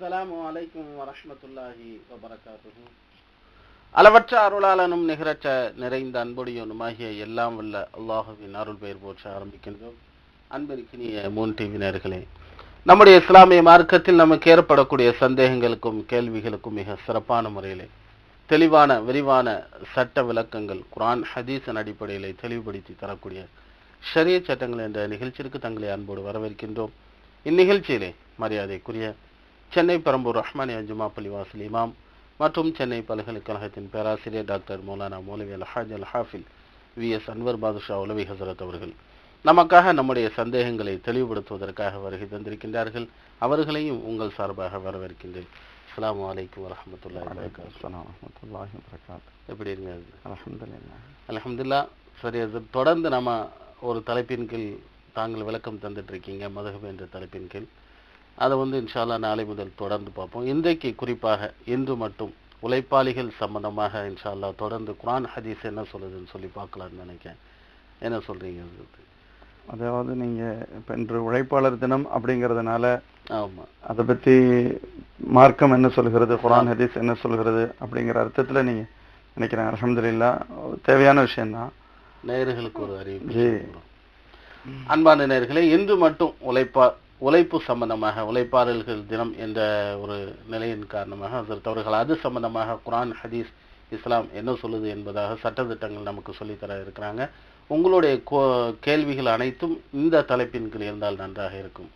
அஸ்லாம் அலைக்கும் வரமத்துல்லாஹி வபரகாத்துஹு. அளவற்ற அருளாளனும் நிகரற்ற நிறைந்த அன்புடையவனுமாகிய எல்லாம் வல்ல அல்லாஹுவின் அருள் பெயர் போற்ற ஆரம்பிக்கின்றோம். அன்பிற்கினிய மூன் டிவி நேர்களே நம்முடைய இஸ்லாமிய மார்க்கத்தில் நமக்கு ஏற்படக்கூடிய சந்தேகங்களுக்கும் கேள்விகளுக்கும் மிக சிறப்பான முறையிலே தெளிவான விரிவான சட்ட விளக்கங்கள் குரான் ஹதீஸின் அடிப்படையிலே தெளிவுபடுத்தி தரக்கூடிய ஷரிய சட்டங்கள் என்ற நிகழ்ச்சிக்கு தங்களை அன்போடு வரவேற்கின்றோம். இந்நிகழ்ச்சியிலே மரியாதைக்குரிய சென்னை பெரம்பூர் ரஹ்மானியா ஜுமா பள்ளிவாசல் இமாம் மற்றும் சென்னை பல்கலைக்கழகத்தின் பேராசிரியர் doctor Maulana Moulavi Al Haj Al Hafil V. S. Anwar Badusha Ulavi Hazrat அவர்கள். நமக்காக நம்முடைய சந்தேகங்களை தெளிவுபடுத்துவதற்காக வருகை தந்திருக்கின்றார்கள். அவர்களையும் உங்கள் சார்பாக வரவேற்கின்றேன். வபரகாத்துஹு வரமத்துல்லாஹி வரகாத்து எப்படி இருங்க அல்ஹம்துலில்லாஹ். அல்ஹம்துலில்லாஹ். சரி அது தொடர்ந்து நம்ம ஒரு தலைப்பின் கீழ் தாங்கள் விளக்கம் தந்துட்டு இருக்கீங்க. மதகபு என்ற தலைப்பின் கீழ். அதை வந்து இன்ஷால்லா நாளை முதல் தொடர்ந்து பார்ப்போம் இன்றைக்கு குறிப்பாக இன்று மட்டும் உழைப்பாளிகள் சம்பந்தமாக இன்ஷால்லா தொடர்ந்து குர்ஆன் ஹதீஸ் என்ன சொல்லுதுன்னு சொல்லி பார்க்கலாம்னு நினைக்கிறேன் என்ன சொல்றீங்க அது? அதாவது நீங்க இப்ப இன்று உழைப்பாளர் தினம் அப்படிங்கிறதுனால ஆமா அதை பத்தி மார்க்கம் என்ன சொல்கிறது குர்ஆன் ஹதீஸ் என்ன சொல்கிறது அப்படிங்கிற அர்த்தத்துல நீங்க நினைக்கிறேன் அல்ஹம்துலில்லாஹ் தேவையான விஷயம்தான் நேயர்களுக்கு ஒரு. சொல்றோம். அன்பான நேயர்களே இன்று மட்டும் உழைப்பா உழைப்பு சம்பந்தமாக உழைப்பாளர்கள் தினம் என்ற ஒரு நிலையின் காரணமாக ஹசரத் அவர்கள் அது சம்பந்தமாக குரான் ஹதீஸ் இஸ்லாம் என்ன சொல்லுது என்பதாக சட்டத்திட்டங்கள் நமக்கு சொல்லித்தர இருக்கிறாங்க. உங்களுடைய கோ- கேள்விகள் அனைத்தும் இந்த தலைப்பின் கீழ் இருந்தால் நன்றாக இருக்கும்.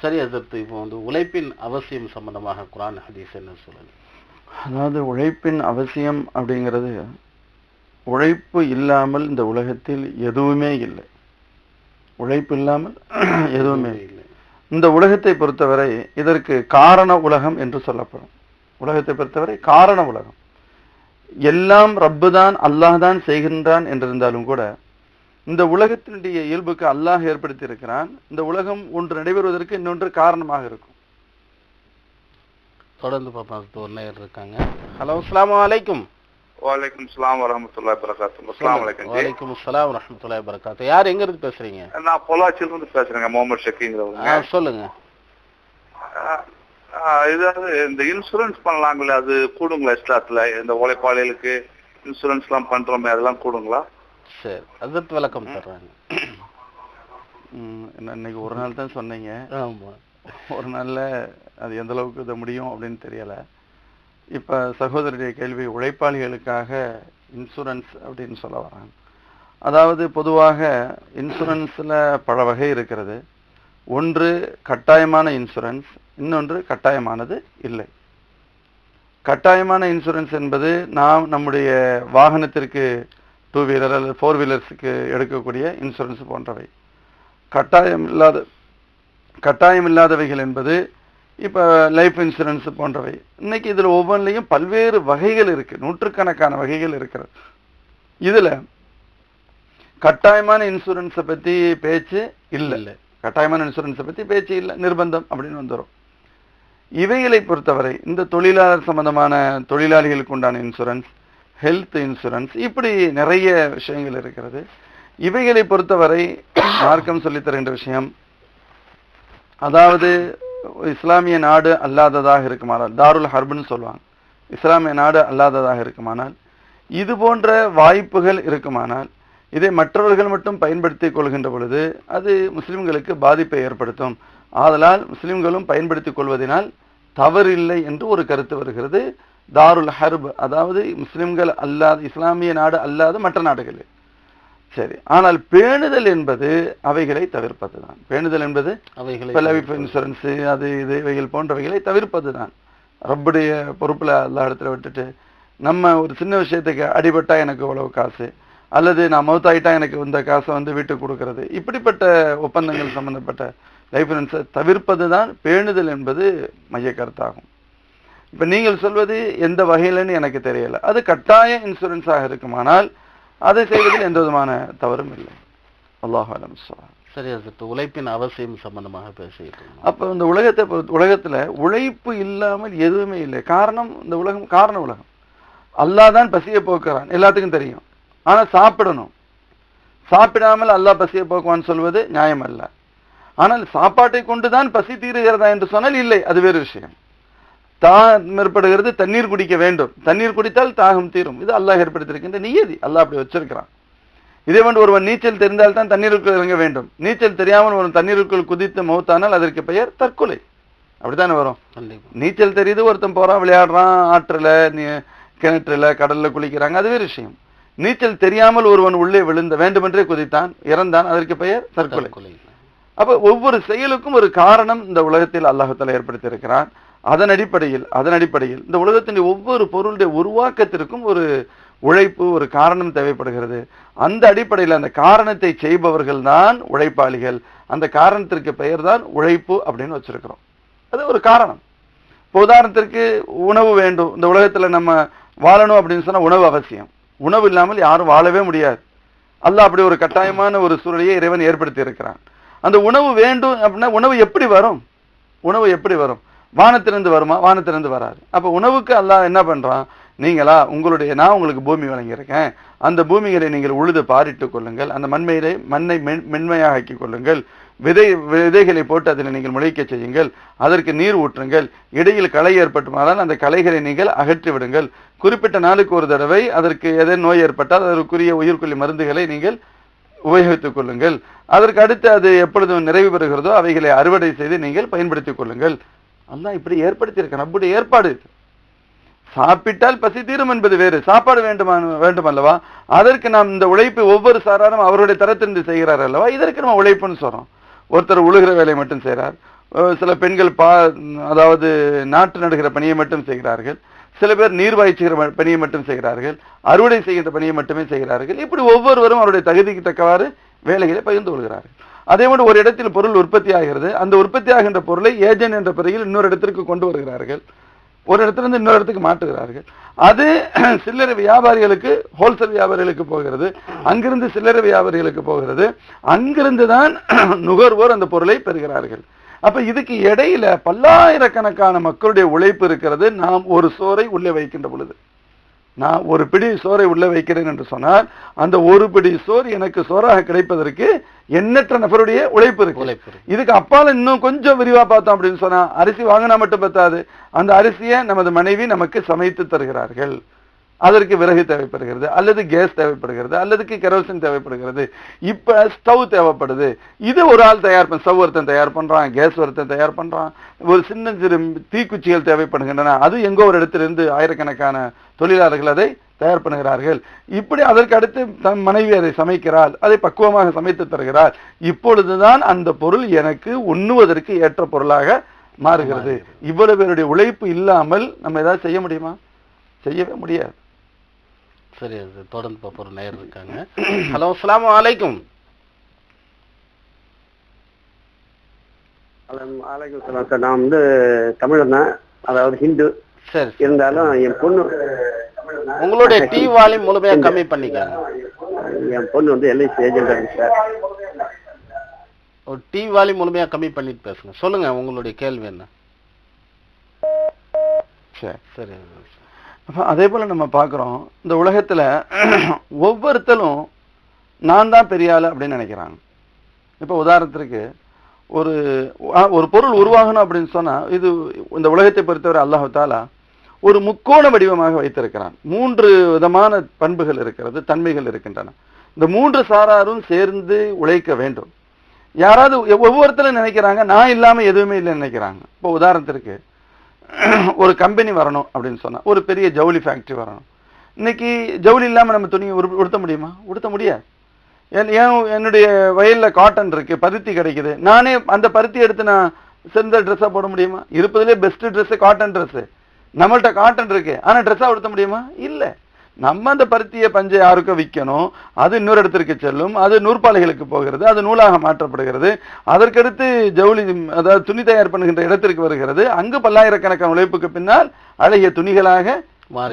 சரி அதற்கு இப்போ வந்து உழைப்பின் அவசியம் சம்பந்தமாக குரான் ஹதீஸ் என்ன சொல்லுது? அதாவது உழைப்பின் அவசியம் அப்படிங்கிறது உழைப்பு இல்லாமல் இந்த உலகத்தில் எதுவுமே இல்லை. உழைப்பு இல்லாமல் எதுவுமே இல்லை. இந்த உலகத்தை பொறுத்தவரை இதற்கு காரண உலகம் என்று சொல்லப்படும். உலகத்தை பொறுத்தவரை காரண உலகம். எல்லாம் ரப்பு தான் அல்லாஹ் தான் செய்கின்றான் என்றிருந்தாலும் கூட இந்த உலகத்தினுடைய இயல்புக்கு அல்லாஹ் ஏற்படுத்தி இருக்கிறான் இந்த உலகம் ஒன்று நடைபெறுவதற்கு இன்னொன்று காரணமாக இருக்கும். தொடர்ந்து பார்ப்போம் ஒரு இருக்காங்க. ஹலோ அஸ்ஸலாமு அலைக்கும். வலைக்கும் சலாம் வரமத்துல்லாஹி வரகாத்துஹு அஸ்ஸலாமு அலைக்கும் ஜி வலைக்கும் அஸ்ஸலாம் வரஹ்மத்துல்லாஹி வபரகாத்துஹு யார் எங்க இருந்து பேசுறீங்க? நான் பொள்ளாச்சியில இருந்து பேசுறேங்க முகமது ஷக்கீங்கிறவங்க சொல்லுங்க. இதாவது இந்த இன்சூரன்ஸ் பண்ணலாங்களே அது கூடுங்களா இஸ்லாத்துல? இந்த உழைப்பாளிகளுக்கு இன்சூரன்ஸ் எல்லாம் பண்றோமே அதெல்லாம் கூடுங்களா? சரி அதற்கு விளக்கம் தர்றாங்க இன்னைக்கு ஒரு நாள் தான் சொன்னீங்க. ஆமா. ஒரு நாள்ல அது எந்த அளவுக்கு இது முடியும் அப்படின்னு தெரியல. இப்போ சகோதரருடைய கேள்வி உழைப்பாளிகளுக்காக இன்சூரன்ஸ் அப்படின்னு சொல்ல வராங்க. அதாவது பொதுவாக இன்சூரன்ஸில் பல வகை இருக்கிறது. ஒன்று கட்டாயமான இன்சூரன்ஸ் இன்னொன்று கட்டாயமானது இல்லை. கட்டாயமான இன்சூரன்ஸ் என்பது நாம் நம்முடைய வாகனத்திற்கு டூ வீலர் அல்லது ஃபோர் வீலர்ஸுக்கு எடுக்கக்கூடிய இன்சூரன்ஸ் போன்றவை. கட்டாயம் இல்லாத கட்டாயம் இல்லாதவைகள் என்பது இப்போ லைஃப் இன்சூரன்ஸ் போன்றவை. இன்னைக்கு இதுல ஒவ்வொன்றிலையும் பல்வேறு வகைகள் இருக்கு. நூற்றுக்கணக்கான வகைகள் இருக்கிறது. இதுல கட்டாயமான இன்சூரன்ஸை பத்தி பேச்சு இல்லை. இல்ல. கட்டாயமான இன்சூரன்ஸை பத்தி பேச்சு இல்லை. நிர்பந்தம் அப்படின்னு வந்துடும் இவைகளை பொறுத்தவரை இந்த தொழிலாளர் சம்பந்தமான தொழிலாளிகளுக்கு உண்டான இன்சூரன்ஸ் ஹெல்த் இன்சூரன்ஸ் இப்படி நிறைய விஷயங்கள் இருக்கிறது. இவைகளை பொறுத்தவரை மார்க்கம் சொல்லித் தருகின்ற விஷயம் அதாவது இஸ்லாமிய நாடு அல்லாததாக இருக்குமானால் தாருல் ஹர்புன்னு சொல்லுவாங்க. இஸ்லாமிய நாடு அல்லாததாக இருக்குமானால் இது போன்ற வாய்ப்புகள் இருக்குமானால் இதை மற்றவர்கள் மட்டும் பயன்படுத்திக் கொள்கின்ற பொழுது அது முஸ்லிம்களுக்கு பாதிப்பை ஏற்படுத்தும். ஆதலால் முஸ்லிம்களும் பயன்படுத்திக் கொள்வதனால் தவறில்லை என்று ஒரு கருத்து வருகிறது. தாருல் ஹர்ப் அதாவது முஸ்லிம்கள் அல்லாத இஸ்லாமிய நாடு அல்லாத மற்ற நாடுகளில். சரி. ஆனால் பேணுதல் என்பது அவைகளை தவிர்ப்பதுதான். பேணுதல் என்பது அவைகளை இன்சூரன்ஸ் அது இது இவைகள் போன்றவைகளை தவிர்ப்பதுதான். ரப்புடைய பொறுப்புல எல்லா இடத்துல விட்டுட்டு நம்ம ஒரு சின்ன விஷயத்துக்கு அடிபட்டா எனக்கு இவ்வளவு காசு அல்லது நான் மௌத்தாயிட்டா எனக்கு இந்த காசை வந்து வீட்டுக்கு கொடுக்கறது. இப்படிப்பட்ட ஒப்பந்தங்கள் சம்பந்தப்பட்ட லைஃப் இன்சூரன்ஸை தவிர்ப்பது தான் பேணுதல் என்பது மைய கருத்தாகும். இப்ப நீங்கள் சொல்வது எந்த வகையிலன்னு எனக்கு தெரியல. அது கட்டாய இன்சூரன்ஸாக இருக்குமானால் அதை செய்வதில் எந்த விதமான தவறும் இல்லை. அல்லாஹ் அலம் சரி அதற்கு உழைப்பின் அவசியம் சம்பந்தமாக பேசிட்டு அப்ப இந்த உலகத்தை உலகத்துல உழைப்பு இல்லாமல் எதுவுமே இல்லை. காரணம் இந்த உலகம் காரண உலகம். அல்லாஹ் தான் பசியை போக்குறான். எல்லாத்துக்கும் தெரியும். ஆனா சாப்பிடணும். சாப்பிடாமல் அல்லாஹ் பசியை போக்குவான்னு சொல்வது நியாயம் அல்ல. ஆனால் சாப்பாட்டை கொண்டுதான் பசி தீருகிறதா என்று சொன்னால் இல்லை. அது வேறு விஷயம். தாகம் ஏற்படுகிறது தண்ணீர் குடிக்க வேண்டும். தண்ணீர் குடித்தால் தாகம் தீரும். இது அல்லாஹ் ஏற்படுத்தியிருக்கின்ற நியதி. அல்லாஹ் அப்படி வச்சிருக்கிறான். இதே போன்று ஒருவன் நீச்சல் தெரிந்தால் தான் தண்ணீருக்குள் இறங்க வேண்டும். நீச்சல் தெரியாமல் ஒரு தண்ணீருக்குள் குதித்து மௌத்தானால் அதற்கு பெயர் தற்கொலை. அப்படித்தானே வரும்? நீச்சல் தெரியுது ஒருத்தன் போறான் விளையாடுறான் ஆற்றுல நீ- கிணற்றுல கடல்ல குளிக்கிறாங்க. அது வேறு விஷயம். நீச்சல் தெரியாமல் ஒருவன் உள்ளே விழுந்த வேண்டுமென்றே குதித்தான் இறந்தான் அதற்கு பெயர் தற்கொலை. அப்ப ஒவ்வொரு செயலுக்கும் ஒரு காரணம் இந்த உலகத்தில் அல்லாஹால ஏற்படுத்தி இருக்கிறான் அதன் அடிப்படையில் அதன் அடிப்படையில் இந்த உலகத்தின் ஒவ்வொரு பொருளுடைய உருவாக்கத்திற்கும் ஒரு உழைப்பு ஒரு காரணம் தேவைப்படுகிறது. அந்த அடிப்படையில் அந்த காரணத்தை செய்பவர்கள் தான் உழைப்பாளிகள். அந்த காரணத்திற்கு பெயர் தான் உழைப்பு அப்படின்னு வச்சிருக்கிறோம். அது ஒரு காரணம். இப்போ உதாரணத்திற்கு உணவு வேண்டும். இந்த உலகத்தில் நம்ம வாழணும் அப்படின்னு சொன்னால் உணவு அவசியம். உணவு இல்லாமல் யாரும் வாழவே முடியாது. அல்ல அப்படி ஒரு கட்டாயமான ஒரு சூழலையை இறைவன் ஏற்படுத்தி இருக்கிறான். அந்த உணவு வேண்டும் அப்படின்னா உணவு எப்படி வரும்? உணவு எப்படி வரும்? வானத்திலிருந்து வருமா? வானத்திலிருந்து வராது. அப்போ உணவுக்கு அல்லாஹ் என்ன பண்ணுறான் நீங்களா உங்களுடைய நான் உங்களுக்கு பூமி வழங்கியிருக்கேன். அந்த பூமிகளை நீங்கள் உழுது பாரிட்டுக் கொள்ளுங்கள். அந்த மண்மையிலே மண்ணை மென் மென்மையாக ஆக்கிக் கொள்ளுங்கள். விதை விதைகளை போட்டு அதில் நீங்கள் முளைக்க செய்யுங்கள். அதற்கு நீர் ஊற்றுங்கள். இடையில் களை ஏற்பட்டுமானால் அந்த களைகளை நீங்கள் அகற்றி விடுங்கள். குறிப்பிட்ட நாளுக்கு ஒரு தடவை அதற்கு எதே நோய் ஏற்பட்டால் அதற்குரிய உயிர்கொல்லி மருந்துகளை நீங்கள் உபயோகித்துக் கொள்ளுங்கள். அதற்கு அடுத்து அது எப்பொழுது நிறைவு பெறுகிறதோ அவைகளை அறுவடை செய்து நீங்கள் பயன்படுத்திக் கொள்ளுங்கள். அல்லாஹ் இப்படி ஏற்படுத்தியிருக்க நம்முடைய ஏற்பாடு சாப்பிட்டால் பசி தீரும் என்பது வேறு. சாப்பாடு வேண்டுமா வேண்டும் அல்லவா அதற்கு நாம் இந்த உழைப்பு ஒவ்வொரு சாராரும் அவருடைய தரத்திலிருந்து செய்கிறார் அல்லவா? இதற்கு நம்ம உழைப்புன்னு சொல்றோம். ஒருத்தர் உழுகிற வேலையை மட்டும் செய்கிறார் சில பெண்கள் பா அதாவது நாற்று நடுகிற பணியை மட்டும் செய்கிறார்கள். சில பேர் நீர் வாய்ச்சுகிற பணியை மட்டும் செய்கிறார்கள். அறுவடை செய்கின்ற பணியை மட்டுமே செய்கிறார்கள். இப்படி ஒவ்வொருவரும் அவருடைய தகுதிக்கு தக்கவாறு வேலைகளை பகிர்ந்து கொள்கிறார்கள். அதே மாதிரி ஒரு இடத்தில் பொருள் உற்பத்தி ஆகிறது. அந்த உற்பத்தி ஆகின்ற பொருளை ஏஜென்ட் என்ற பிறகு இன்னொரு இடத்திற்கு கொண்டு வருகிறார்கள். ஒரு இடத்துல இருந்து இன்னொரு இடத்துக்கு மாற்றுகிறார்கள். அது சில்லறை வியாபாரிகளுக்கு ஹோல்சேல் வியாபாரிகளுக்கு போகிறது. அங்கிருந்து சில்லறை வியாபாரிகளுக்கு போகிறது. அங்கிருந்து தான் நுகர்வோர் அந்த பொருளை பெறுகிறார்கள். அப்ப இதுக்கு இடையில பல்லாயிரக்கணக்கான மக்களுடைய உழைப்பு இருக்கிறது. நாம் ஒரு சோரை உள்ளே வைக்கின்ற பொழுது. நான் ஒரு பிடி சோறை உள்ள வைக்கிறேன் என்று சொன்னால் அந்த ஒரு பிடி சோறு எனக்கு சோறாக கிடைப்பதற்கு எண்ணற்ற நபருடைய உழைப்பு இருக்கு. உழைப்பு இருக்கு. இதுக்கு அப்பால இன்னும் கொஞ்சம் விரிவா பார்த்தோம் அப்படின்னு சொன்னா அரிசி வாங்கினா மட்டும் பத்தாது. அந்த அரிசியை நமது மனைவி நமக்கு சமைத்து தருகிறார்கள். அதற்கு விறகு தேவைப்படுகிறது அல்லது கேஸ் தேவைப்படுகிறது அல்லதுக்கு கெரோசின் தேவைப்படுகிறது. இப்ப ஸ்டவ் தேவைப்படுது. இது ஒரு ஆள் தயார் பண்ண ஸ்டவ் ஒருத்தன் தயார் பண்றான் கேஸ் ஒருத்தன் தயார் பண்றான். ஒரு சின்ன சிறு தீக்குச்சிகள் தேவைப்படுகின்றன. அது எங்கோ ஒரு இடத்திலிருந்து ஆயிரக்கணக்கான தொழிலாளர்கள் அதை தயார் பண்ணுகிறார்கள். இப்படி அதற்கு அடுத்து தன் மனைவி அதை சமைக்கிறாள் அதை பக்குவமாக சமைத்து தருகிறாள். இப்பொழுதுதான் அந்த பொருள் எனக்கு உண்ணுவதற்கு ஏற்ற பொருளாக மாறுகிறது. இவ்வளவு பேருடைய உழைப்பு இல்லாமல் நம்ம ஏதாவது செய்ய முடியுமா? செய்யவே முடியாது. சரி அது தொடர்ந்து பார்ப்போம். நேயர் இருக்காங்க. ஹலோ அஸ்ஸலாமு அலைக்கும். அலைக்கும் சலாம் சார். நான் வந்து தமிழன் தான். அதாவது ஹிந்து. சரி. இருந்தாலும் என் பொண்ணு உங்களுடைய டி வால்யூம் முழுமையா கம்மி பண்ணிக்கங்க. என் பொண்ணு வந்து எல்ஐசி ஏஜென்ட் இருக்கு சார். ஒரு டி வால்யூம் முழுமையா கம்மி பண்ணிட்டு பேசுங்க. சொல்லுங்க உங்களுடைய கேள்வி என்ன? சரி சரி. அதே போல் நம்ம பார்க்குறோம் இந்த உலகத்தில் ஒவ்வொருத்தரும் நான் தான் பெரிய அப்படின்னு நினைக்கிறாங்க. இப்போ உதாரணத்திற்கு ஒரு ஒரு பொருள் உருவாகணும் அப்படின்னு சொன்னால் இது இந்த உலகத்தை பொறுத்தவரை அல்லாஹ் தாலா ஒரு முக்கோண வடிவமாக வைத்திருக்கிறான். மூன்று விதமான பண்புகள் இருக்கிறது தன்மைகள் இருக்கின்றன. இந்த மூன்று சாராரும் சேர்ந்து உழைக்க வேண்டும். யாராவது ஒவ்வொருத்தரும் நினைக்கிறாங்க நான் இல்லாமல் எதுவுமே இல்லைன்னு நினைக்கிறாங்க. இப்போ உதாரணத்திற்கு ஒரு கம்பெனி வரணும் அப்படின்னு சொன்னால் ஒரு பெரிய ஜவுளி ஃபேக்ட்ரி வரணும். இன்னைக்கு ஜவுளி இல்லாமல் நம்ம துணி உரு- உடுத்த முடியுமா? உடுத்த முடியாது. ஏன் ஏன் என்னுடைய வயலில் காட்டன் இருக்குது பருத்தி கிடைக்குது. நானே அந்த பருத்தி எடுத்து நான் சிறந்த ட்ரெஸ்ஸாக போட முடியுமா? இருப்பதிலே பெஸ்ட்டு ட்ரெஸ்ஸு காட்டன் ட்ரெஸ்ஸு நம்மள்கிட்ட காட்டன் இருக்குது ஆனால் ட்ரெஸ்ஸாக உடுத்த முடியுமா? இல்லை. நம்ம அந்த பருத்தியை பஞ்சை யாருக்கும் விற்கணும். அது இன்னொரு இடத்திற்கு செல்லும். அது நூற்பாலைகளுக்கு போகிறது. அது நூலாக மாற்றப்படுகிறது. அதற்கடுத்து ஜவுளி அதாவது துணி தயார் பண்ணுகின்ற இடத்திற்கு வருகிறது. அங்கு பல்லாயிரக்கணக்கான உழைப்புக்கு பின்னால் அழகிய துணிகளாக.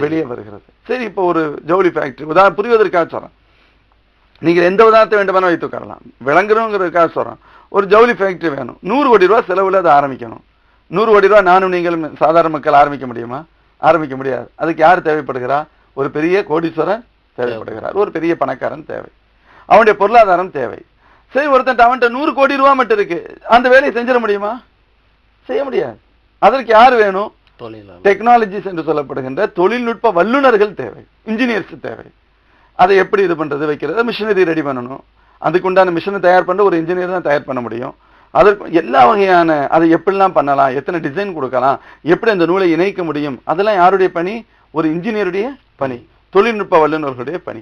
வெளியே வருகிறது. சரி இப்போ ஒரு ஜவுளி ஃபேக்டரி உதாரணம் புரிவதற்காக சொல்றேன். நீங்கள் எந்த உதாரணத்தை வேண்டுமானாலும் வைத்து உட்காரலாம் விளங்குறோங்கிறதுக்காக சொல்றேன். ஒரு ஜவுளி ஃபேக்டரி வேணும். நூறு கோடி ரூபாய் செலவுல அதை ஆரம்பிக்கணும். நூறு கோடி ரூபாய் நானும் நீங்களும் சாதாரண மக்கள் ஆரம்பிக்க முடியுமா? ஆரம்பிக்க முடியாது. அதுக்கு யார் தேவைப்படுகிறா? ஒரு பெரிய கோடீஸ்வரன் தேவைப்படுகிறார். ஒரு பெரிய பணக்காரன் தேவை. அவனுடைய பொருளாதாரம் தேவை. சரி ஒருத்தன் அவன்கிட்ட நூறு கோடி ரூபாய் மட்டும் இருக்கு. அந்த வேலையை செஞ்சிட முடியுமா? செய்ய முடியாது. அதற்கு யார் வேணும்? டெக்னாலஜிஸ் என்று சொல்லப்படுகின்ற தொழில்நுட்ப வல்லுநர்கள் தேவை. இன்ஜினியர்ஸ் தேவை. அதை எப்படி இது பண்றது வைக்கிறது? மிஷினரி ரெடி பண்ணணும். அதுக்கு உண்டான மிஷினை தயார் பண்ண ஒரு இன்ஜினியர் தான் தயார் பண்ண முடியும். அதற்கு எல்லா வகையான அதை எப்படிலாம் பண்ணலாம்? எத்தனை டிசைன் கொடுக்கலாம்? எப்படி அந்த நூலை இணைக்க முடியும்? அதெல்லாம் யாருடைய பணி? ஒரு இன்ஜினியருடைய பணி தொழில்நுட்ப வல்லுநர்களுடைய பணி.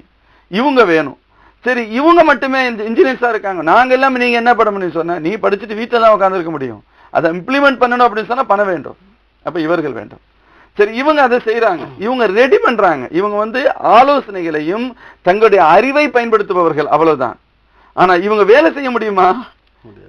இவங்க வேணும். சரி இவங்க மட்டுமே இந்த இன்ஜினியர்ஸாக இருக்காங்க. நாங்க எல்லாமே நீங்க என்ன பண்ண முடியும் சொன்னா நீ படிச்சுட்டு வீட்டில் தான் உட்காந்துருக்க முடியும். அதை இம்ப்ளிமெண்ட் பண்ணணும் அப்படின்னு சொன்னா பணம் வேண்டும். அப்ப இவர்கள் வேண்டும். சரி இவங்க அதை செய்யறாங்க இவங்க ரெடி பண்றாங்க. இவங்க வந்து ஆலோசனைகளையும் தங்களுடைய அறிவை பயன்படுத்துபவர்கள் அவ்வளவுதான். ஆனா இவங்க வேலை செய்ய முடியுமா?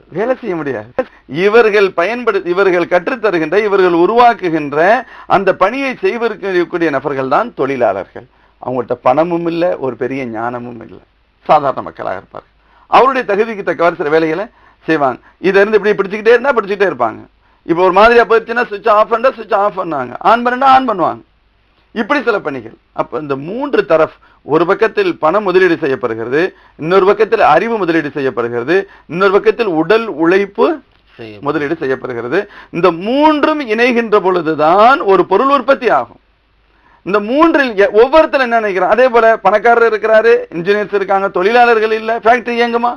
வேலை செய்ய முடியாது. இவர்கள் பயன்படு இவர்கள் கற்றுத்தருகின்ற இவர்கள் உருவாக்குகின்ற அந்த பணியை செய்வதற்கக்கூடிய நபர்கள் தான் தொழிலாளர்கள். அவங்கள்ட்ட பணமும் இல்லை ஒரு பெரிய ஞானமும் இல்லை. சாதாரண மக்களாக இருப்பார்கள். அவருடைய தகுதிக்கு தக்கவாறு சில வேலைகளை செய்வாங்க. இதை இருந்து இப்படி பிடிச்சிக்கிட்டே இருந்தால் பிடிச்சிக்கிட்டே இருப்பாங்க. இப்போ ஒரு மாதிரியா போயிடுச்சுன்னா சுவிட்ச் ஆஃப் பண்ணா சுவிட்ச் ஆஃப் பண்ணாங்க. ஆன் பண்ணா ஆன் பண்ணுவாங்க. இப்படி சில பணிகள். அப்ப இந்த மூன்று தரப் ஒரு பக்கத்தில் பணம் முதலீடு செய்யப்படுகிறது இன்னொரு பக்கத்தில் அறிவு முதலீடு செய்யப்படுகிறது இன்னொரு பக்கத்தில் உடல் உழைப்பு முதலீடு செய்யப்படுகிறது. இந்த மூன்றும் இணைகின்ற பொழுதுதான் ஒரு பொருள் உற்பத்தி ஆகும். இந்த மூன்றில் ஒவ்வொருத்தர் என்ன நினைக்கிறான் அதே போல பணக்காரர் இருக்கிறாரு இன்ஜினியர்ஸ் இருக்காங்க தொழிலாளர்கள் இல்ல ஃபேக்டரி இயங்குமா?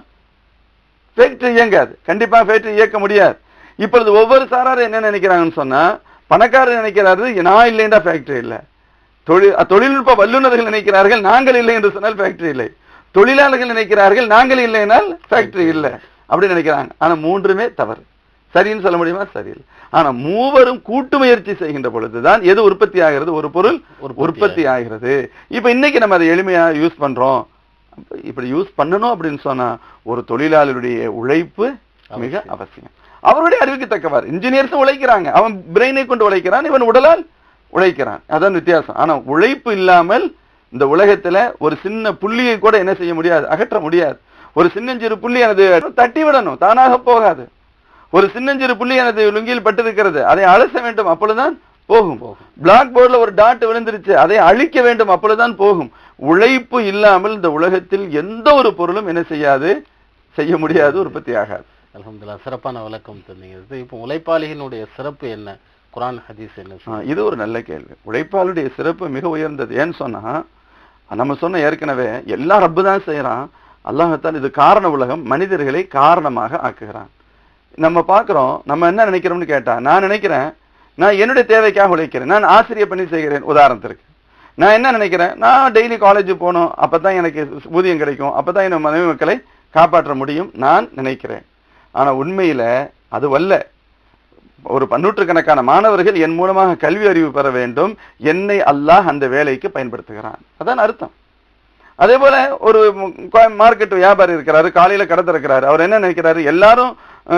ஃபேக்டரி இயங்காது. கண்டிப்பா ஃபேக்டரி இயக்க முடியாது. இப்பொழுது ஒவ்வொரு சாராரும் என்ன நினைக்கிறாங்கன்னு சொன்னா பணக்காரர் நினைக்கிறாரு நான் இல்லைண்டா ஃபேக்டரி இல்ல. தொழில்நுட்ப வல்லுநர்கள் நினைக்கிறார்கள் நாங்கள் இல்லை என்று சொன்னால் ஃபேக்டரி இல்லை. தொழிலாளர்கள் நினைக்கிறார்கள் நாங்கள் இல்லைனால் ஃபேக்டரி இல்லை அப்படி நினைக்கிறாங்க. ஆனா மூன்றுமே தவறு. சரின்னு சொல்ல முடியுமா? சரியில்லை. ஆனா மூவரும் கூட்டு முயற்சி செய்கின்ற பொழுதுதான் எது உற்பத்தி ஆகிறது? ஒரு பொருள் உற்பத்தி ஆகிறது. இப்ப இன்னைக்கு நம்ம அதை எளிமையா யூஸ் பண்றோம். இப்படி யூஸ் பண்ணணும் அப்படின்னு சொன்னா ஒரு தொழிலாளருடைய உழைப்பு மிக அவசியம். அவசியம். அவருடைய அறிவுக்கு தக்கவாறு. இன்ஜினியர்ஸும் உழைக்கிறாங்க. அவன் பிரெயினை கொண்டு உழைக்கிறான். இவன் உடலால் உழைக்கிறான். அதான் வித்தியாசம். ஆனா உழைப்பு இல்லாமல் இந்த உலகத்துல ஒரு சின்ன புள்ளியை கூட என்ன செய்ய முடியாது அகற்ற முடியாது. ஒரு சின்னஞ்சிறு புள்ளி எனது தட்டி விடணும் தானாக போகாது. ஒரு சின்னஞ்சிறு புள்ளி எனது லுங்கியில் பட்டிருக்கிறது அதை அலச வேண்டும் அப்பொழுதுதான் போகும். போகும். பிளாக் போர்டுல ஒரு டாட் விழுந்துருச்சு அதை அழிக்க வேண்டும் அப்பொழுதுதான் போகும். உழைப்பு இல்லாமல் இந்த உலகத்தில் எந்த ஒரு பொருளும் என்ன செய்யாது செய்ய முடியாது உற்பத்தி ஆகாது. அலமதுல்லா சிறப்பான விளக்கம் தந்தீங்க. இப்போ உழைப்பாளிகளுடைய சிறப்பு என்ன? குர்ஆன் ஹதீஸ் என்ன? இது ஒரு நல்ல கேள்வி. உழைப்பாளுடைய சிறப்பு மிக உயர்ந்தது. ஏன்னு சொன்னா நம்ம சொன்ன ஏற்கனவே எல்லா ரப்பு தான் செய்யறான். அல்லாஹத்தான் இது காரண உலகம் மனிதர்களை காரணமாக ஆக்குகிறான். நம்ம பார்க்கிறோம் நம்ம என்ன நினைக்கிறோம்னு கேட்டா நான் நினைக்கிறேன் நான் என்னுடைய தேவைக்காக உழைக்கிறேன் நான் ஆசிரியர் பணி செய்கிறேன் உதாரணத்திற்கு. நான் என்ன நினைக்கிறேன் நான் டெய்லி காலேஜ் போகணும் அப்பதான் எனக்கு ஊதியம் கிடைக்கும் அப்பதான் என் மனைவி மக்களை காப்பாற்ற முடியும் நான் நினைக்கிறேன். ஆனா உண்மையில அது வல்ல. ஒரு பன்னூற்றுக்கணக்கான மாணவர்கள் என் மூலமாக கல்வி அறிவு பெற வேண்டும். என்னை அல்லாஹ் அந்த வேலைக்கு பயன்படுத்துகிறான். அதான் அர்த்தம். அதே போல ஒரு மார்க்கெட் வியாபாரி இருக்கிறாரு காலையில கடை திறக்கிறாரு. அவர் என்ன நினைக்கிறாரு? எல்லாரும்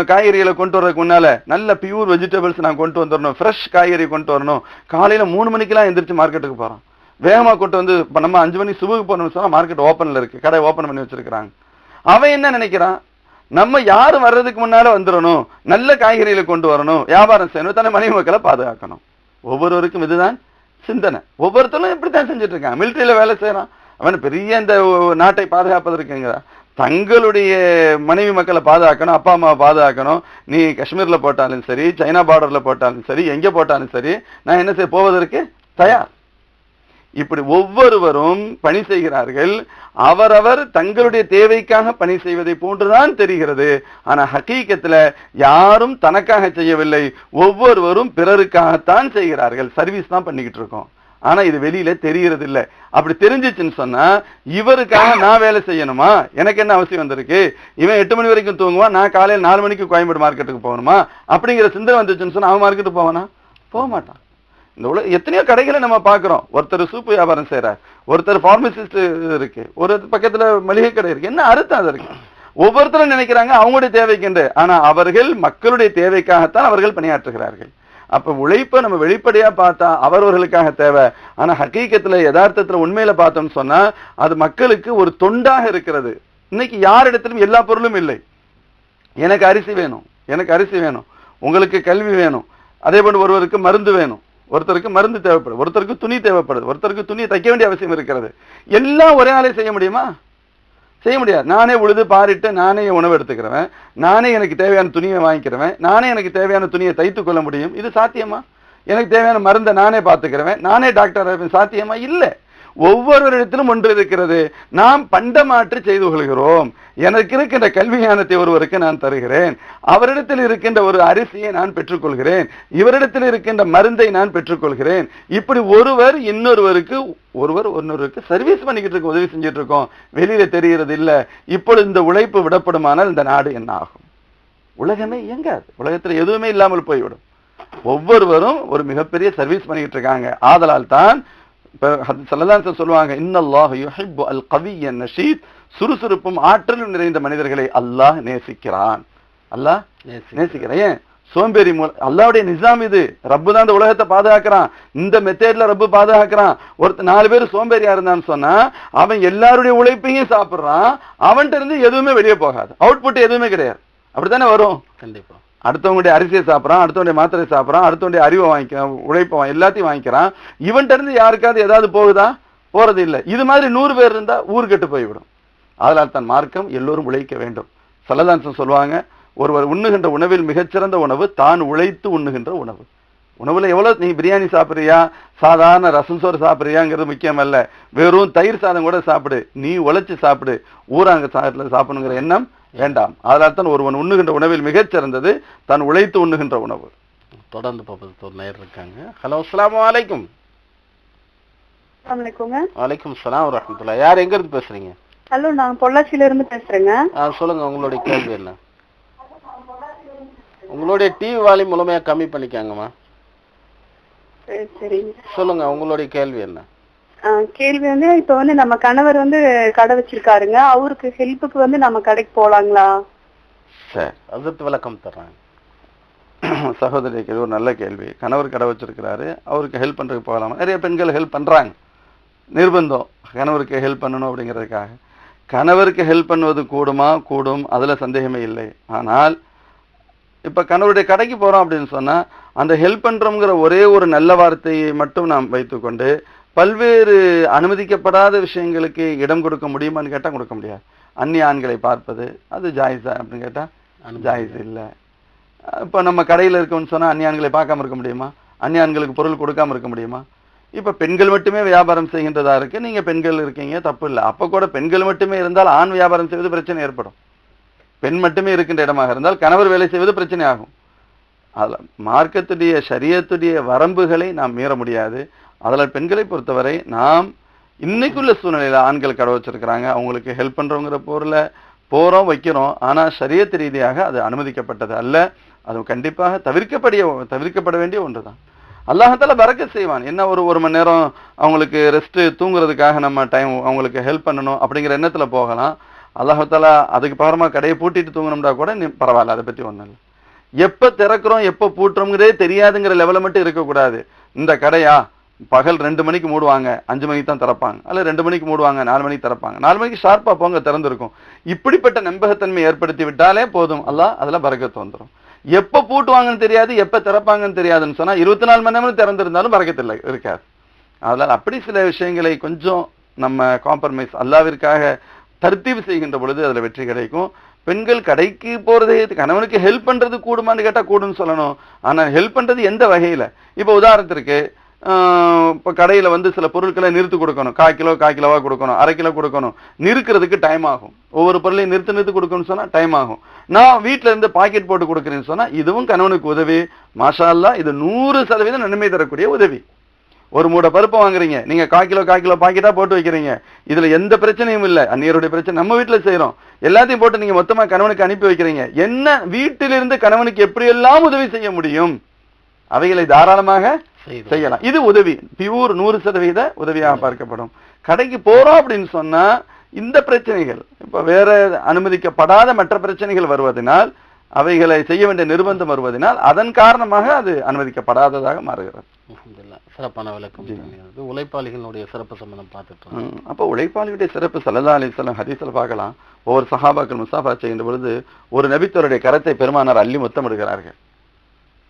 காய்கறிகளை கொண்டு வர்றதுக்கு முன்னால நல்ல பியூர் வெஜிடபிள்ஸ் நான் கொண்டு வந்துடணும். ஃப்ரெஷ் காய்கறி கொண்டு வரணும். காலையில மூணு மணிக்கெல்லாம் எந்திரிச்சு மார்க்கெட்டுக்கு போறோம். வேகமா கொண்டு வந்து இப்போ நம்ம அஞ்சு மணி சுபுக்கு போகணும்னு சொன்னா மார்க்கெட் ஓப்பன்ல இருக்கு. கடை ஓப்பன் பண்ணி வச்சிருக்கிறாங்க. அவன் என்ன நினைக்கிறான்? நம்ம யாரும் வர்றதுக்கு முன்னால வந்துடணும் நல்ல காய்கறிகளை கொண்டு வரணும். வியாபாரம் செய்யணும். தன்னை மனைவி மக்களை பாதுகாக்கணும். ஒவ்வொருவருக்கும் இதுதான் சிந்தனை. ஒவ்வொருத்தரும் இப்படித்தான் செஞ்சுட்டு இருக்கான் மிலிட்டரியில வேலை செய்யறான். அவன் பெரிய இந்த நாட்டை பாதுகாப்பதற்குங்கிறா? தங்களுடைய மனைவி மக்களை பாதுகாக்கணும். அப்பா அம்மாவை பாதுகாக்கணும். நீ காஷ்மீர்ல போட்டாலும் சரி சைனா பார்டர்ல போட்டாலும் சரி எங்க போட்டாலும் சரி நான் என்ன செய்ய போவதற்கு தயார். இப்படி ஒவ்வொருவரும் பணி செய்கிறார்கள். அவரவர் தங்களுடைய தேவைக்காக பணி செய்வதை போன்றுதான் தெரிகிறது. ஆனா ஹக்கீக்கத்துல யாரும் தனக்காக செய்யவில்லை. ஒவ்வொருவரும் பிறருக்காகத்தான் செய்கிறார்கள். சர்வீஸ் தான் பண்ணிக்கிட்டு இருக்கோம். ஆனா இது வெளியில தெரியறது இல்ல அப்படி தெரிஞ்சிச்சுன்னு சொன்னா இவருக்காக நான் வேலை செய்யணுமா? எனக்கு என்ன அவசியம் வந்திருக்கு? இவன் எட்டு மணி வரைக்கும் தூங்குவான் நான் காலையில் நாலு மணிக்கு கோயம்பேடு மார்க்கெட்டுக்கு போகணுமா? அப்படிங்கிற சிந்தனை வந்துச்சுன்னு சொன்னா அவன் மார்க்கெட்டுக்கு போவானா? போக மாட்டான். இந்த உலக எத்தனையோ கடைகளை நம்ம பார்க்குறோம். ஒருத்தர் சூப்பு வியாபாரம் செய்கிறார் ஒருத்தர் ஃபார்மசிஸ்ட் இருக்கு. ஒரு பக்கத்தில் மளிகை கடை இருக்கு. என்ன அர்த்தம் இருக்கு? ஒவ்வொருத்தரும் நினைக்கிறாங்க அவங்களுடைய தேவைக்கென்று ஆனால் அவர்கள் மக்களுடைய தேவைக்காகத்தான் அவர்கள் பணியாற்றுகிறார்கள். அப்ப உழைப்பை நம்ம வெளிப்படையா பார்த்தா அவரவர்களுக்காக தேவை. ஆனா ஹக்கீக்கத்துல யதார்த்தத்துல உண்மையில பார்த்தோம்னு சொன்னா அது மக்களுக்கு ஒரு தொண்டாக இருக்கிறது. இன்னைக்கு இடத்துலையும் எல்லா பொருளும் இல்லை. எனக்கு அரிசி வேணும். எனக்கு அரிசி வேணும். உங்களுக்கு கல்வி வேணும். அதே போல் ஒருவருக்கு மருந்து வேணும். ஒருத்தருக்கு மருந்து தேவைப்படுது ஒருத்தருக்கு துணி தேவைப்படுது ஒருத்தருக்கு துணி தைக்க வேண்டிய அவசியம் இருக்கிறது. எல்லாம் ஒரே ஆளே செய்ய முடியுமா? செய்ய முடியாது. நானே உழுது பாரிட்டு நானே உணவு எடுத்துக்கிறவன் நானே எனக்கு தேவையான துணியை வாங்கிக்கிறவன் நானே எனக்கு தேவையான துணியை தைத்து கொள்ள முடியும். இது சாத்தியமா? எனக்கு தேவையான மருந்தை நானே பார்த்துக்கிறவன் நானே டாக்டர் இருப்பேன் சாத்தியமா? இல்லை. ஒவ்வொருவரிடத்திலும் ஒன்று இருக்கிறது. நாம் பண்டமாற்று செய்து கொள்கிறோம். எனக்கு இருக்கின்ற கல்வி ஞானத்தை ஒருவருக்கு நான் தருகிறேன். அவரிடத்தில் இருக்கின்ற ஒரு அரிசியை நான் பெற்றுக்கொள்கிறேன். இவரிடத்தில் இருக்கின்ற மருந்தை நான் பெற்றுக்கொள்கிறேன். இப்படி ஒருவர் இன்னொருவருக்கு ஒருவர் ஒன்னொருக்கு சர்வீஸ் பண்ணிக்கிட்டு இருக்க உதவி செஞ்சுட்டு இருக்கோம். வெளியில தெரிகிறது இல்ல இப்பொழுது இந்த உழைப்பு விடப்படுமானால் இந்த நாடு என்ன ஆகும்? உலகமே இயங்காது. உலகத்துல எதுவுமே இல்லாமல் போய்விடும். ஒவ்வொருவரும் ஒரு மிகப்பெரிய சர்வீஸ் பண்ணிக்கிட்டு இருக்காங்க. ஆதலால் தான் இப்போ சல்லல்லாஹு சொல்லுவாங்க இன்னல்லாஹ் யுஹிப்பு அல் கவிய நஷீத். சுறுசுறுப்பும் ஆற்றலும் நிறைந்த மனிதர்களை அல்லாஹ் நேசிக்கிறான். அல்லாஹ் நேசிக்கிறான். ஏன்? சோம்பேறி அல்லாவுடைய நிசாம் இது. ரப்பு தான் இந்த உலகத்தை பாதுகாக்கிறான். இந்த மெத்தேட்ல ரப்பு பாதுகாக்கிறான். ஒருத்த நாலு பேர் சோம்பேறியா இருந்தான்னு சொன்னா அவன் எல்லாருடைய உழைப்பையும் சாப்பிடுறான். அவன்கிட்ட இருந்து எதுவுமே வெளியே போகாது. அவுட்புட் எதுவுமே கிடையாது. அப்படித்தானே வரும்? கண்டிப்பா. அடுத்தவங்களுடைய அரிசியை சாப்பிட்றான் அடுத்தவனுடைய மாத்திரை சாப்பிட்றான் அடுத்தவனுடைய அறிவை வாங்கிக்கிறான் உழைப்பை எல்லாத்தையும் வாங்கிக்கிறான். இவன்கிட்ட இருந்து யாருக்காவது ஏதாவது போகுதா? போறது இல்லை இது மாதிரி நூறு பேர் இருந்தா ஊர் கெட்டு போய்விடும். அதனால் தன் மார்க்கம் எல்லோரும் உழைக்க வேண்டும். சல்லதான்சன் சொல்லுவாங்க ஒருவர் உண்ணுகின்ற உணவில் மிகச்சிறந்த உணவு தான் உழைத்து உண்ணுகின்ற உணவு. உணவுல எவ்வளவு நீ பிரியாணி சாப்பிடுறியா? சாதாரண ரசம் சோறு சாப்பிடுறியாங்கிறது முக்கியம் அல்ல. வெறும் தயிர் சாதம் கூட சாப்பிடு நீ உழைச்சு சாப்பிடு ஊராங்க சாப்பிட சாப்பிடணுங்கிற எண்ணம் வேண்டாம். அதனால் தான் ஒருவன் உண்ணுகின்ற உணவில் மிகச்சிறந்தது தான் உழைத்து உண்ணுகின்ற உணவு. தொடர்ந்து பார்ப்பது ஒரு நேர் இருக்காங்க. ஹலோ அஸ்ஸலாமு அலைக்கும். அஸ்ஸலாமலைக்குங்க வலைக்கும் சலாம் வரமத்துல்லா யார் எங்க இருந்து பேசுறீங்க? ஹலோ நான் பொள்ளாச்சியில இருந்து பேசுறேங்க. ஆ சொல்லுங்க உங்களுடைய கேள்வி என்ன? உங்களுடைய டிவி வாலி முழுமையா கம்மி பண்ணிக்காங்கம்மா. சரி சரிங்க சொல்லுங்க உங்களுடைய கேள்வி என்ன? ஆ, கேள்வி வந்து இப்ப வந்து நம்ம கணவர் வந்து கடை வச்சிருக்காருங்க. அவருக்கு ஹெல்ப்புக்கு வந்து நம்ம கடைக்கு போலாங்களா? சரி அதற்கு விளக்கம் தர்றாங்க சகோதரி கேள்வி ஒரு நல்ல கேள்வி. கணவர் கடை வச்சிருக்கிறாரு அவருக்கு ஹெல்ப் பண்றதுக்கு போகலாமா? நிறைய பெண்கள் ஹெல்ப் பண்றாங்க. நிர்பந்தம். கணவருக்கு ஹெல்ப் பண்ணணும் அப்படிங்கிறதுக்காக. கணவருக்கு ஹெல்ப் பண்ணுவது கூடுமா? கூடும். அதுல சந்தேகமே இல்லை. ஆனால் இப்ப கணவருடைய கடைக்கு போறோம் அப்படின்னு சொன்னா அந்த ஹெல்ப் பண்றோங்கிற ஒரே ஒரு நல்ல வார்த்தையை மட்டும் நாம் வைத்துக்கொண்டு பல்வேறு அனுமதிக்கப்படாத விஷயங்களுக்கு இடம் கொடுக்க முடியுமான்னு கேட்டா கொடுக்க முடியாது. அந்நிய ஆண்களை பார்ப்பது அது ஜாயிஸா அப்படின்னு கேட்டா ஜாயிஸ் இல்ல. இப்ப நம்ம கடையில இருக்கோம்னு சொன்னா அந்நியான்களை பார்க்காம இருக்க முடியுமா? அந்நியான்களுக்கு பொருள் கொடுக்காம இருக்க முடியுமா? இப்போ பெண்கள் மட்டுமே வியாபாரம் செய்கின்றதா இருக்கு? நீங்க பெண்கள் இருக்கீங்க தப்பு இல்லை. அப்போ கூட பெண்கள் மட்டுமே இருந்தால் ஆண் வியாபாரம் செய்வது பிரச்சனை ஏற்படும். பெண் மட்டுமே இருக்கின்ற இடமாக இருந்தால் கணவர் வேலை செய்வது பிரச்சனை ஆகும். அதில் மார்க்கத்துடைய சரியத்துடைய வரம்புகளை நாம் மீற முடியாது. அதில் பெண்களை பொறுத்தவரை நாம் இன்னைக்குள்ள சூழ்நிலையில் ஆண்கள் கடை வச்சிருக்கிறாங்க. அவங்களுக்கு ஹெல்ப் பண்ணுறோங்கிற பொருளை போகிறோம் வைக்கிறோம். ஆனால் சரியத்து ரீதியாக அது அனுமதிக்கப்பட்டது அல்ல. அது கண்டிப்பாக தவிர்க்கப்படிய தவிர்க்கப்பட வேண்டிய ஒன்று தான் அல்லாஹால பறக்க செய்வான். என்ன ஒரு ஒரு மணி நேரம் அவங்களுக்கு ரெஸ்ட் தூங்குறதுக்காக நம்ம டைம் அவங்களுக்கு ஹெல்ப் பண்ணணும் அப்படிங்கிற எண்ணத்துல போகலாம். அல்லாஹால அதுக்கு பகரமா கடையை பூட்டிட்டு தூங்கணும்னா கூட நீ பரவாயில்ல அதை பத்தி ஒண்ணும் இல்லை. எப்ப திறக்கிறோம் எப்ப பூட்டுறோங்கிறதே தெரியாதுங்கிற லெவலில் மட்டும் இருக்கக்கூடாது. இந்த கடையா? பகல் ரெண்டு மணிக்கு மூடுவாங்க அஞ்சு மணிக்கு தான் திறப்பாங்க. அல்ல ரெண்டு மணிக்கு மூடுவாங்க நாலு மணிக்கு திறப்பாங்க. நாலு மணிக்கு ஷார்ப்பா போங்க திறந்திருக்கும். இப்படிப்பட்ட நம்பகத்தன்மை ஏற்படுத்தி விட்டாலே போதும். அல்ல அதெல்லாம் பறக்கத்து வந்துடும் எப்ப பூட்டுவாங்கன்னு தெரியாது எப்ப திறப்பாங்கன்னு தெரியாதுன்னு சொன்னா இருபத்தி நாலு மணி நேரம் திறந்திருந்தாலும் பறக்கத்தில் இருக்காது. அதனால அப்படி சில விஷயங்களை கொஞ்சம் நம்ம காம்ப்ரமைஸ் அல்லாவிற்காக தர்த்தீவு செய்கின்ற பொழுது அதுல வெற்றி கிடைக்கும். பெண்கள் கடைக்கு போறதே கணவனுக்கு ஹெல்ப் பண்றது கூடுமான்னு கேட்டா கூடுன்னு சொல்லணும். ஆனா ஹெல்ப் பண்றது எந்த வகையில? இப்ப உதாரணத்திற்கு இப்போ கடையில் வந்து சில பொருட்களை நிறுத்து கொடுக்கணும். கால் கிலோ கால் கிலோவாக கொடுக்கணும். அரை கிலோ கொடுக்கணும். நிறுக்கிறதுக்கு டைம் ஆகும். ஒவ்வொரு பொருளையும் நிறுத்து நிறுத்து கொடுக்கணும்னு சொன்னால் டைம் ஆகும். நான் வீட்டில் இருந்து பாக்கெட் போட்டு கொடுக்குறேன்னு சொன்னால் இதுவும் கணவனுக்கு உதவி. மாஷால்லா இது நூறு சதவீதம் நன்மை தரக்கூடிய உதவி. ஒரு மூடை பருப்பு வாங்குறீங்க. நீங்க கால் கிலோ கால் கிலோ பாக்கெட்டா போட்டு வைக்கிறீங்க. இதுல எந்த பிரச்சனையும் இல்லை. அந்நியருடைய பிரச்சனை நம்ம வீட்டுல செய்யறோம் எல்லாத்தையும் போட்டு நீங்க மொத்தமா கணவனுக்கு அனுப்பி வைக்கிறீங்க. என்ன வீட்டிலிருந்து கணவனுக்கு எப்படியெல்லாம் உதவி செய்ய முடியும்? அவைகளை தாராளமாக செய்யலாம். இது உதவி. பியூர் நூறு சதவீத உதவியாக பார்க்கப்படும். கடைக்கு போறோம் அப்படின்னு சொன்னா இந்த பிரச்சனைகள் இப்ப வேற அனுமதிக்கப்படாத மற்ற பிரச்சனைகள் வருவதனால் அவைகளை செய்ய வேண்டிய நிர்பந்தம் வருவதனால் அதன் காரணமாக அது அனுமதிக்கப்படாததாக மாறுகிறது. சிறப்பான விளக்கம். உழைப்பாளிகளுடைய சிறப்பு சம்பந்தம் பார்த்துட்டு அப்போ உழைப்பாளியுடைய சிறப்பு சல்லா அலிஸ்லாம் ஹதீஸில் பார்க்கலாம். ஒவ்வொரு சஹாபாக்கள் முசாஃபா செய்கின்ற பொழுது ஒரு நபித்தோருடைய கரத்தை பெருமானார் அள்ளி முத்தமிடுகிறார்கள்.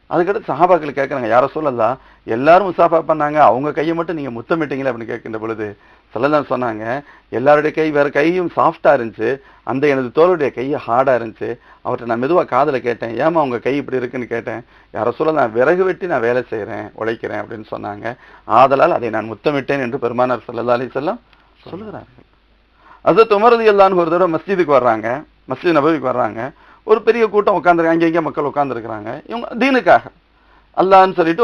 அதுக்கடுத்து சஹாபாக்கள் கேட்குறாங்க யாரோ சொல்லலாம் எல்லாரும் முசாஃபா பண்ணாங்க. அவங்க கையை மட்டும் நீங்கள் முத்தமிட்டீங்களே? அப்படின்னு கேட்கின்ற பொழுது சொல்லலாம் சொன்னாங்க எல்லாருடைய கை வேறு கையும் சாஃப்டாக இருந்துச்சு. அந்த எனது தோளுடைய கையை ஹார்டாக இருந்துச்சு. அவர்கிட்ட நான் மெதுவாக காதில் கேட்டேன் ஏமா அவங்க கை இப்படி இருக்குன்னு கேட்டேன். யாரோ சொல்ல நான் விறகு வெட்டி நான் வேலை செய்கிறேன் உழைக்கிறேன் அப்படின்னு சொன்னாங்க. ஆதலால் அதை நான் முத்தமிட்டேன் என்று பெருமானார் ஸல்லல்லாஹு அலைஹி வஸல்லம் சொல்லுகிறார்கள். அது உமரது எல்லான்னு ஒரு தடவை மஸ்ஜிதுக்கு வர்றாங்க மஸ்ஜித் நபவிக்கு வர்றாங்க. ஒரு பெரிய கூட்டம் உட்காந்துருக்காங்க அங்கே இங்கே மக்கள் உட்காந்துருக்கிறாங்க இவங்க தீனுக்காக. அல்லான்னு சொல்லிட்டு